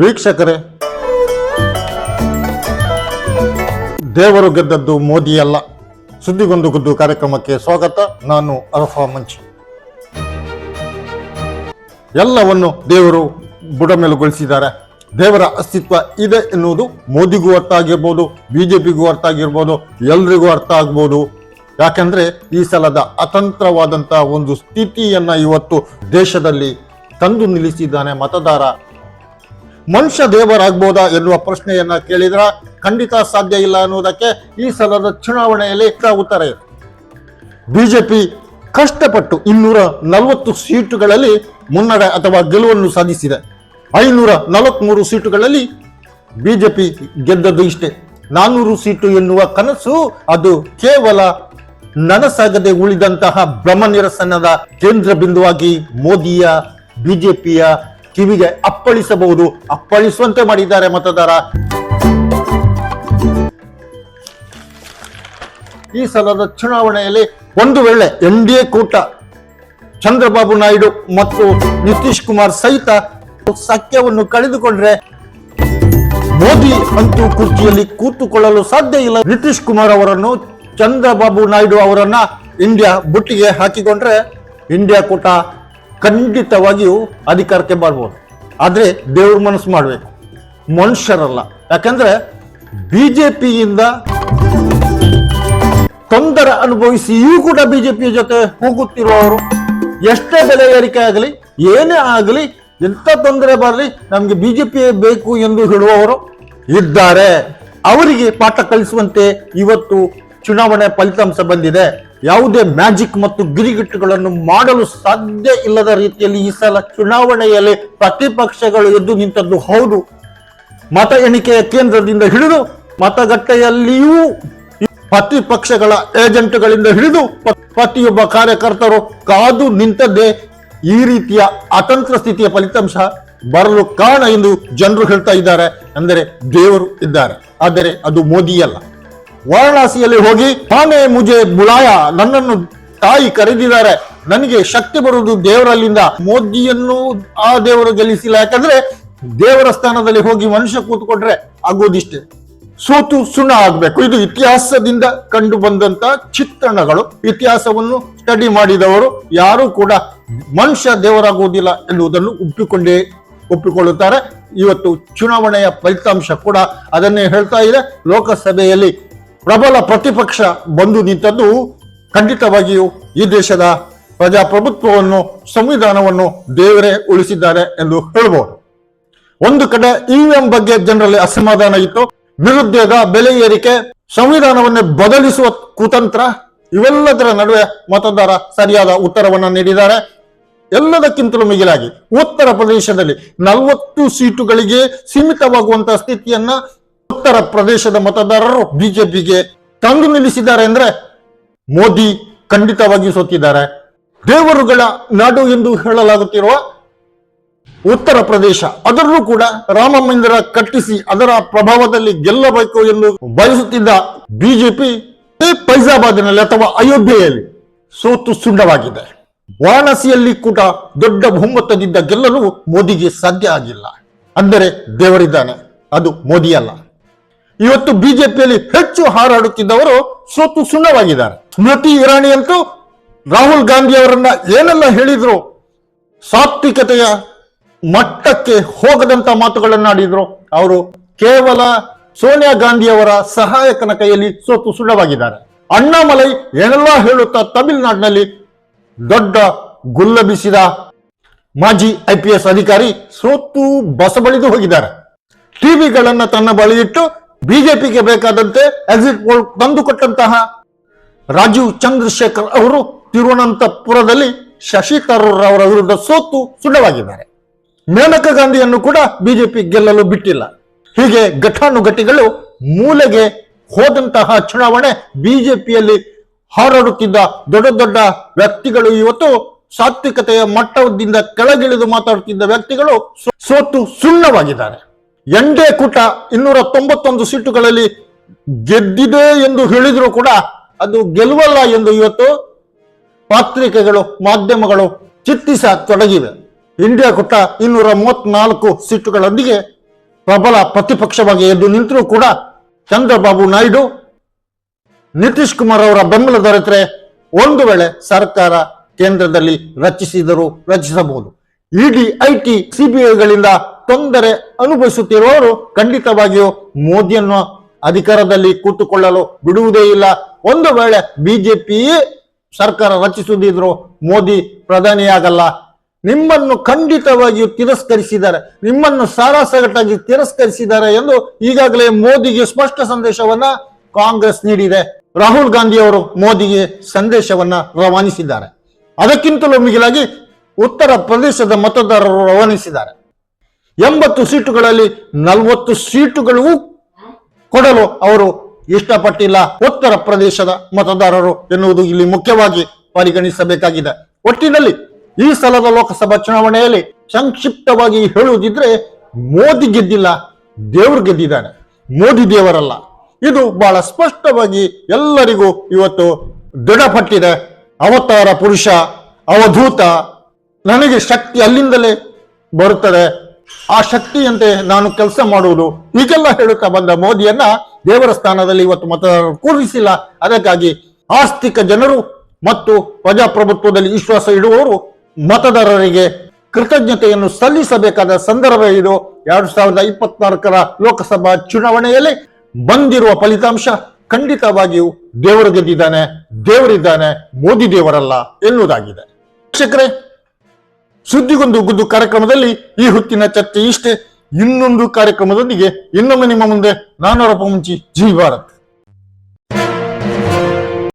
ವೀಕ್ಷಕರೇ, ದೇವರು ಗೆದ್ದದ್ದು ಮೋದಿ ಅಲ್ಲ. ಸುದ್ದಿಗೊಂದು ಗುದ್ದು ಕಾರ್ಯಕ್ರಮಕ್ಕೆ ಸ್ವಾಗತ, ನಾನು ಅರಫಾ ಮಂಚಿ. ಎಲ್ಲವನ್ನು ದೇವರು ಬುಡಮೇಲುಗೊಳಿಸಿದ್ದಾರೆ. ದೇವರ ಅಸ್ತಿತ್ವ ಇದೆ ಎನ್ನುವುದು ಮೋದಿಗೂ ಅರ್ಥ ಆಗಿರ್ಬೋದು, ಬಿಜೆಪಿಗೂ ಅರ್ಥ ಆಗಿರ್ಬೋದು, ಎಲ್ರಿಗೂ ಅರ್ಥ ಆಗ್ಬೋದು. ಯಾಕಂದ್ರೆ ಈ ಸಲದ ಅತಂತ್ರವಾದಂತ ಒಂದು ಸ್ಥಿತಿಯನ್ನ ಇವತ್ತು ದೇಶದಲ್ಲಿ ತಂದು ನಿಲ್ಲಿಸಿದ್ದಾನೆ ಮತದಾರ ಮನುಷ್ಯ ದೇವರಾಗ್ಬೋದಾ ಎನ್ನುವ ಪ್ರಶ್ನೆಯನ್ನ ಕೇಳಿದ್ರ ಖಂಡಿತ ಸಾಧ್ಯ ಇಲ್ಲ ಅನ್ನುವುದಕ್ಕೆ ಈ ಸಲದ ಚುನಾವಣೆಯಲ್ಲಿ ಉತ್ತರ ಇದೆ. ಬಿಜೆಪಿ ಕಷ್ಟಪಟ್ಟು ಇನ್ನೂರ ನಲವತ್ತು ಸೀಟುಗಳಲ್ಲಿ ಮುನ್ನಡೆ ಅಥವಾ ಗೆಲುವನ್ನು ಸಾಧಿಸಿದೆ. ಐನೂರ ನಲವತ್ಮೂರು ಸೀಟುಗಳಲ್ಲಿ ಬಿಜೆಪಿ ಗೆದ್ದದ್ದು ಇಷ್ಟೇ. ನಾನೂರು ಸೀಟು ಎನ್ನುವ ಕನಸು ಅದು ಕೇವಲ ನನಸಾಗದೆ ಉಳಿದಂತಹ ಭ್ರಮ ನಿರಸನದ ಕೇಂದ್ರ ಬಿಂದುವಾಗಿ ಮೋದಿಯ, ಬಿಜೆಪಿಯ ಕಿವಿಗೆ ಅಪ್ಪಳಿಸಬಹುದು. ಅಪ್ಪಳಿಸುವಂತೆ ಮಾಡಿದ್ದಾರೆ ಮತದಾರ. ಈ ಸಲದ ಚುನಾವಣೆಯಲ್ಲಿ ಒಂದು ವೇಳೆ ಎನ್ ಡಿ ಎ ಕೂಟ ಚಂದ್ರಬಾಬು ನಾಯ್ಡು ಮತ್ತು ನಿತೀಶ್ ಕುಮಾರ್ ಸಹಿತ ಸಖ್ಯವನ್ನು ಕಳೆದುಕೊಂಡ್ರೆ ಮೋದಿ ಅಂತೂ ಕುರ್ಚಿಯಲ್ಲಿ ಕೂತುಕೊಳ್ಳಲು ಸಾಧ್ಯ ಇಲ್ಲ. ನಿತೀಶ್ ಕುಮಾರ್ ಅವರನ್ನು, ಚಂದ್ರಬಾಬು ನಾಯ್ಡು ಅವರನ್ನ ಇಂಡಿಯಾ ಬುಟ್ಟಿಗೆ ಹಾಕಿಕೊಂಡ್ರೆ ಇಂಡಿಯಾ ಕೂಟ ಖಂಡಿತವಾಗಿಯೂ ಅಧಿಕಾರಕ್ಕೆ ಬರ್ಬೋದು. ಆದರೆ ದೇವ್ರ ಮನಸ್ಸು ಮಾಡಬೇಕು. ಮನುಷ್ಯರಲ್ಲ. ಯಾಕಂದ್ರೆ ಪಿಯಿಂದ ತೊಂದರೆ ಅನುಭವಿಸಿ ಇವು ಕೂಡ ಬಿಜೆಪಿಯ ಜೊತೆ ಹೋಗುತ್ತಿರುವವರು ಎಷ್ಟೇ ಬೆಲೆ ಏರಿಕೆ ಆಗಲಿ, ಏನೇ ಆಗಲಿ, ಎಂಥ ತೊಂದರೆ ಬರಲಿ, ನಮಗೆ ಬಿಜೆಪಿ ಬೇಕು ಎಂದು ಹೇಳುವವರು ಇದ್ದಾರೆ. ಅವರಿಗೆ ಪಾಠ ಕಲಿಸುವಂತೆ ಇವತ್ತು ಚುನಾವಣೆ ಫಲಿತಾಂಶ ಬಂದಿದೆ. ಯಾವುದೇ ಮ್ಯಾಜಿಕ್ ಮತ್ತು ಗಿರಿಗಿಟ್ಟುಗಳನ್ನು ಮಾಡಲು ಸಾಧ್ಯ ಇಲ್ಲದ ರೀತಿಯಲ್ಲಿ ಈ ಸಲ ಚುನಾವಣೆಯಲ್ಲಿ ಪ್ರತಿಪಕ್ಷಗಳು ಎದ್ದು ನಿಂತದ್ದು ಹೌದು. ಮತ ಎಣಿಕೆಯ ಕೇಂದ್ರದಿಂದ ಹಿಡಿದು ಮತಗಟ್ಟೆಯಲ್ಲಿಯೂ ಪ್ರತಿಪಕ್ಷಗಳ ಏಜೆಂಟ್ಗಳಿಂದ ಹಿಡಿದು ಪ್ರತಿಯೊಬ್ಬ ಕಾರ್ಯಕರ್ತರು ಕಾದು ನಿಂತದ್ದೇ ಈ ರೀತಿಯ ಅತಂತ್ರ ಸ್ಥಿತಿಯ ಫಲಿತಾಂಶ ಬರಲು ಕಾರಣ ಎಂದು ಜನರು ಹೇಳ್ತಾ ಇದ್ದಾರೆ. ಅಂದರೆ ದೇವರು ಇದ್ದಾರೆ. ಆದರೆ ಅದು ಮೋದಿ ಅಲ್ಲ ವಾರಣಾಸಿಯಲ್ಲಿ ಹೋಗಿ ತಾನೇ ಮುಜೆ ಬುಲಾಯ ನನ್ನನ್ನು ತಾಯಿ ಕರೆದಿದ್ದಾರೆ. ನನಗೆ ಶಕ್ತಿ ಬರುವುದು ದೇವರಲ್ಲಿಂದ. ಮೋದಿಯನ್ನು ಆ ದೇವರು ಗೆಲ್ಲಿಸಿಲ್ಲ. ಯಾಕಂದ್ರೆ ದೇವರ ಸ್ಥಾನದಲ್ಲಿ ಹೋಗಿ ಮನುಷ್ಯ ಕೂತ್ಕೊಂಡ್ರೆ ಆಗೋದಿಷ್ಟೇ. ಸೋತು ಸುಣ್ಣ ಆಗ್ಬೇಕು. ಇದು ಇತಿಹಾಸದಿಂದ ಕಂಡು ಬಂದಂತ ಚಿತ್ರಣಗಳು. ಇತಿಹಾಸವನ್ನು ಸ್ಟಡಿ ಮಾಡಿದವರು ಯಾರು ಕೂಡ ಮನುಷ್ಯ ದೇವರಾಗುವುದಿಲ್ಲ ಎನ್ನುವುದನ್ನು ಒಪ್ಪಿಕೊಂಡೇ ಒಪ್ಪಿಕೊಳ್ಳುತ್ತಾರೆ. ಇವತ್ತು ಚುನಾವಣೆಯ ಫಲಿತಾಂಶ ಕೂಡ ಅದನ್ನೇ ಹೇಳ್ತಾ ಇದೆ. ಲೋಕಸಭೆಯಲ್ಲಿ ಪ್ರಬಲ ಪ್ರತಿಪಕ್ಷ ಬಂದು ನಿಂತದ್ದು ಖಂಡಿತವಾಗಿಯೂ ಈ ದೇಶದ ಪ್ರಜಾಪ್ರಭುತ್ವವನ್ನು, ಸಂವಿಧಾನವನ್ನು ದೇವರೇ ಉಳಿಸಿದ್ದಾರೆ ಎಂದು ಹೇಳಬಹುದು ಒಂದು ಕಡೆ ಇವಿಎಂ ಬಗ್ಗೆ ಜನರಲ್ಲಿ ಅಸಮಾಧಾನ ಇತ್ತು. ನಿರುದ್ಯೋಗ, ಬೆಲೆ ಏರಿಕೆ, ಸಂವಿಧಾನವನ್ನೇ ಬದಲಿಸುವ ಕುತಂತ್ರ, ಇವೆಲ್ಲದರ ನಡುವೆ ಮತದಾರ ಸರಿಯಾದ ಉತ್ತರವನ್ನ ನೀಡಿದ್ದಾರೆ. ಎಲ್ಲದಕ್ಕಿಂತಲೂ ಮಿಗಿಲಾಗಿ ಉತ್ತರ ಪ್ರದೇಶದಲ್ಲಿ ನಲವತ್ತು ಸೀಟುಗಳಿಗೆ ಸೀಮಿತವಾಗುವಂತಹ ಸ್ಥಿತಿಯನ್ನ ಉತ್ತರ ಪ್ರದೇಶದ ಮತದಾರರು ಬಿಜೆಪಿಗೆ ತಂದು ನಿಲ್ಲಿಸಿದ್ದಾರೆ ಅಂದ್ರೆ ಮೋದಿ ಖಂಡಿತವಾಗಿ ಸೋತಿದ್ದಾರೆ. ದೇವರುಗಳ ನಾಡು ಎಂದು ಹೇಳಲಾಗುತ್ತಿರುವ ಉತ್ತರ ಪ್ರದೇಶ, ಅದರಲ್ಲೂ ಕೂಡ ರಾಮ ಮಂದಿರ ಕಟ್ಟಿಸಿ ಅದರ ಪ್ರಭಾವದಲ್ಲಿ ಗೆಲ್ಲಬೇಕು ಎಂದು ಬಯಸುತ್ತಿದ್ದ ಬಿಜೆಪಿ ಫೈಜಾಬಾದಿನಲ್ಲಿ ಅಥವಾ ಅಯೋಧ್ಯೆಯಲ್ಲಿ ಸೋತು ಸುಂಡವಾಗಿದೆ. ವಾರಣಾಸಿಯಲ್ಲಿ ಕೂಡ ದೊಡ್ಡ ಬಹುಮತದಿಂದ ಗೆಲ್ಲಲು ಮೋದಿಗೆ ಸಾಧ್ಯ ಆಗಿಲ್ಲ. ಅಂದರೆ ದೇವರಿದ್ದಾನೆ. ಅದು ಮೋದಿ ಅಲ್ಲ ಇವತ್ತು ಬಿಜೆಪಿಯಲ್ಲಿ ಹೆಚ್ಚು ಹಾರಾಡುತ್ತಿದ್ದವರು ಸೋತು ಸುಣ್ಣವಾಗಿದ್ದಾರೆ. ಸ್ಮೃತಿ ಇರಾನಿ ಅಂತೂ ರಾಹುಲ್ ಗಾಂಧಿ ಅವರನ್ನ ಏನೆಲ್ಲ ಹೇಳಿದ್ರು? ಸಾತ್ವಿಕತೆಯ ಮಟ್ಟಕ್ಕೆ ಹೋಗದಂತ ಮಾತುಗಳನ್ನಾಡಿದ್ರು. ಅವರು ಕೇವಲ ಸೋನಿಯಾ ಗಾಂಧಿ ಅವರ ಸಹಾಯಕನ ಕೈಯಲ್ಲಿ ಸೋತು ಸುಳ್ಳವಾಗಿದ್ದಾರೆ ಅಣ್ಣಾಮಲೈ ಏನೆಲ್ಲ ಹೇಳುತ್ತಾ ತಮಿಳುನಾಡಿನಲ್ಲಿ ದೊಡ್ಡ ಗುಲ್ಲಬಿಸಿದ ಮಾಜಿ ಐ ಪಿ ಎಸ್ ಅಧಿಕಾರಿ ಸೋತು ಬಸಬಳಿದು ಹೋಗಿದ್ದಾರೆ. ಟಿವಿಗಳನ್ನ ತನ್ನ ಬಳಿ ಇಟ್ಟು ಬಿಜೆಪಿಗೆ ಬೇಕಾದಂತೆ ಎಕ್ಸಿಟ್ ಪೋಲ್ ತಂದುಕೊಟ್ಟಂತಹ ರಾಜೀವ್ ಚಂದ್ರಶೇಖರ್ ಅವರು ತಿರುವನಂತಪುರದಲ್ಲಿ ಶಶಿ ತರೂರ್ ಅವರ ವಿರುದ್ಧ ಸೋತು ಸುಳ್ಳವಾಗಿದ್ದಾರೆ. ಮೇನಕಾ ಗಾಂಧಿಯನ್ನು ಕೂಡ ಬಿಜೆಪಿ ಗೆಲ್ಲಲು ಬಿಟ್ಟಿಲ್ಲ. ಹೀಗೆ ಘಟಾನುಘಟಿಗಳು ಮೂಲೆಗೆ ಹೋದಂತಹ ಚುನಾವಣೆ ಬಿಜೆಪಿಯಲ್ಲಿ ಹಾರಾಡುತ್ತಿದ್ದ ದೊಡ್ಡ ದೊಡ್ಡ ವ್ಯಕ್ತಿಗಳು ಇವತ್ತು ಸಾತ್ವಿಕತೆಯ ಮಟ್ಟದಿಂದ ಕೆಳಗಿಳಿದು ಮಾತಾಡುತ್ತಿದ್ದ ವ್ಯಕ್ತಿಗಳು ಸೋತು ಸುಣ್ಣವಾಗಿದ್ದಾರೆ ಎಂಡೇ ಕೂಟ ಇನ್ನೂರ ತೊಂಬತ್ತೊಂದು ಸೀಟುಗಳಲ್ಲಿ ಗೆದ್ದಿದೆ ಎಂದು ಹೇಳಿದ್ರು ಕೂಡ ಅದು ಗೆಲುವಲ್ಲ ಎಂದು ಇವತ್ತು ಪತ್ರಿಕೆಗಳು, ಮಾಧ್ಯಮಗಳು ಚಿತ್ತಿಸ ತೊಡಗಿವೆ. ಇಂಡಿಯಾ ಕೂಟ ಇನ್ನೂರ ಮೂವತ್ನಾಲ್ಕು ಸೀಟುಗಳೊಂದಿಗೆ ಪ್ರಬಲ ಪ್ರತಿಪಕ್ಷವಾಗಿ ಎದ್ದು ನಿಂತರೂ ಕೂಡ ಚಂದ್ರಬಾಬು ನಾಯ್ಡು, ನಿತೀಶ್ ಕುಮಾರ್ ಅವರ ಬೆಂಬಲ ದೊರೆತರೆ ಒಂದು ವೇಳೆ ಸರ್ಕಾರ ಕೇಂದ್ರದಲ್ಲಿ ರಚಿಸಿದರೂ ರಚಿಸಬಹುದು. ಇಡಿ, ಐಟಿ, ಸಿಬಿಐಗಳಿಂದ ತೊಂದರೆ ಅನುಭವಿಸುತ್ತಿರುವವರು ಖಂಡಿತವಾಗಿಯೂ ಮೋದಿಯನ್ನು ಅಧಿಕಾರದಲ್ಲಿ ಕೂತುಕೊಳ್ಳಲು ಬಿಡುವುದೇ ಇಲ್ಲ. ಒಂದು ವೇಳೆ ಬಿಜೆಪಿಯೇ ಸರ್ಕಾರ ರಚಿಸುವುದಿದ್ರು ಮೋದಿ ಪ್ರಧಾನಿಯಾಗಲ್ಲ. ನಿಮ್ಮನ್ನು ಖಂಡಿತವಾಗಿಯೂ ತಿರಸ್ಕರಿಸಿದ್ದಾರೆ. ನಿಮ್ಮನ್ನು ಸಾರಾಸಗಟಾಗಿ ತಿರಸ್ಕರಿಸಿದ್ದಾರೆ ಎಂದು ಈಗಾಗಲೇ ಮೋದಿಗೆ ಸ್ಪಷ್ಟ ಸಂದೇಶವನ್ನ ಕಾಂಗ್ರೆಸ್ ನೀಡಿದೆ. ರಾಹುಲ್ ಗಾಂಧಿ ಅವರು ಮೋದಿಗೆ ಸಂದೇಶವನ್ನ ರವಾನಿಸಿದ್ದಾರೆ. ಅದಕ್ಕಿಂತಲೂ ಮಿಗಿಲಾಗಿ ಉತ್ತರ ಪ್ರದೇಶದ ಮತದಾರರು ರವಾನಿಸಿದ್ದಾರೆ. ಎಂಬತ್ತು ಸೀಟುಗಳಲ್ಲಿ ನಲವತ್ತು ಸೀಟುಗಳು ಕೊಡಲು ಅವರು ಇಷ್ಟಪಟ್ಟಿಲ್ಲ. ಉತ್ತರ ಪ್ರದೇಶದ ಮತದಾರರು ಎನ್ನುವುದು ಇಲ್ಲಿ ಮುಖ್ಯವಾಗಿ ಪರಿಗಣಿಸಬೇಕಾಗಿದೆ. ಒಟ್ಟಿನಲ್ಲಿ ಈ ಸಲದ ಲೋಕಸಭಾ ಚುನಾವಣೆಯಲ್ಲಿ ಸಂಕ್ಷಿಪ್ತವಾಗಿ ಹೇಳುವುದಿದ್ರೆ ಮೋದಿ ಗೆದ್ದಿಲ್ಲ, ದೇವರು ಗೆದ್ದಿದ್ದಾನೆ. ಮೋದಿ ದೇವರಲ್ಲ. ಇದು ಬಹಳ ಸ್ಪಷ್ಟವಾಗಿ ಎಲ್ಲರಿಗೂ ಇವತ್ತು ದೃಢಪಟ್ಟಿದೆ. ಅವತಾರ ಪುರುಷ, ಅವಧೂತ, ನನಗೆ ಶಕ್ತಿ ಅಲ್ಲಿಂದಲೇ ಬರುತ್ತದೆ. ಆ ಶಕ್ತಿಯಂತೆ ನಾನು ಕೆಲಸ ಮಾಡುವುದು. ಹೀಗೆಲ್ಲ ಹೇಳುತ್ತಾ ಬಂದ ಮೋದಿಯನ್ನ ದೇವರ ಸ್ಥಾನದಲ್ಲಿ ಇವತ್ತು ಮತದಾರರು ಕೂರಿಸಿಲ್ಲ. ಅದಕ್ಕಾಗಿ ಆಸ್ತಿಕ ಜನರು ಮತ್ತು ಪ್ರಜಾಪ್ರಭುತ್ವದಲ್ಲಿ ವಿಶ್ವಾಸ ಇಡುವವರು ಮತದಾರರಿಗೆ ಕೃತಜ್ಞತೆಯನ್ನು ಸಲ್ಲಿಸಬೇಕಾದ ಸಂದರ್ಭ ಇದು. ಎರಡು ಸಾವಿರದ ಇಪ್ಪತ್ನಾಲ್ಕರ ಲೋಕಸಭಾ ಚುನಾವಣೆಯಲ್ಲಿ ಬಂದಿರುವ ಫಲಿತಾಂಶ ಖಂಡಿತವಾಗಿಯೂ ದೇವರು ಗೆದ್ದಿದ್ದಾನೆ, ದೇವರಿದ್ದಾನೆ, ಮೋದಿ ದೇವರಲ್ಲ ಎನ್ನುವುದಾಗಿದೆ. ಶಿಕ್ಷಕರೇ ಸುದ್ದಿಗೊಂದು ಗುದ್ದು ಕಾರ್ಯಕ್ರಮದಲ್ಲಿ ಈ ಹೊತ್ತಿನ ಚರ್ಚೆ ಇಷ್ಟೇ. ಇನ್ನೊಂದು ಕಾರ್ಯಕ್ರಮದೊಂದಿಗೆ ಇನ್ನೊಮ್ಮೆ ನಿಮ್ಮ ಮುಂದೆ ನಾನು ಮುಂಚಿ ಜಿ ಭಾರತ್.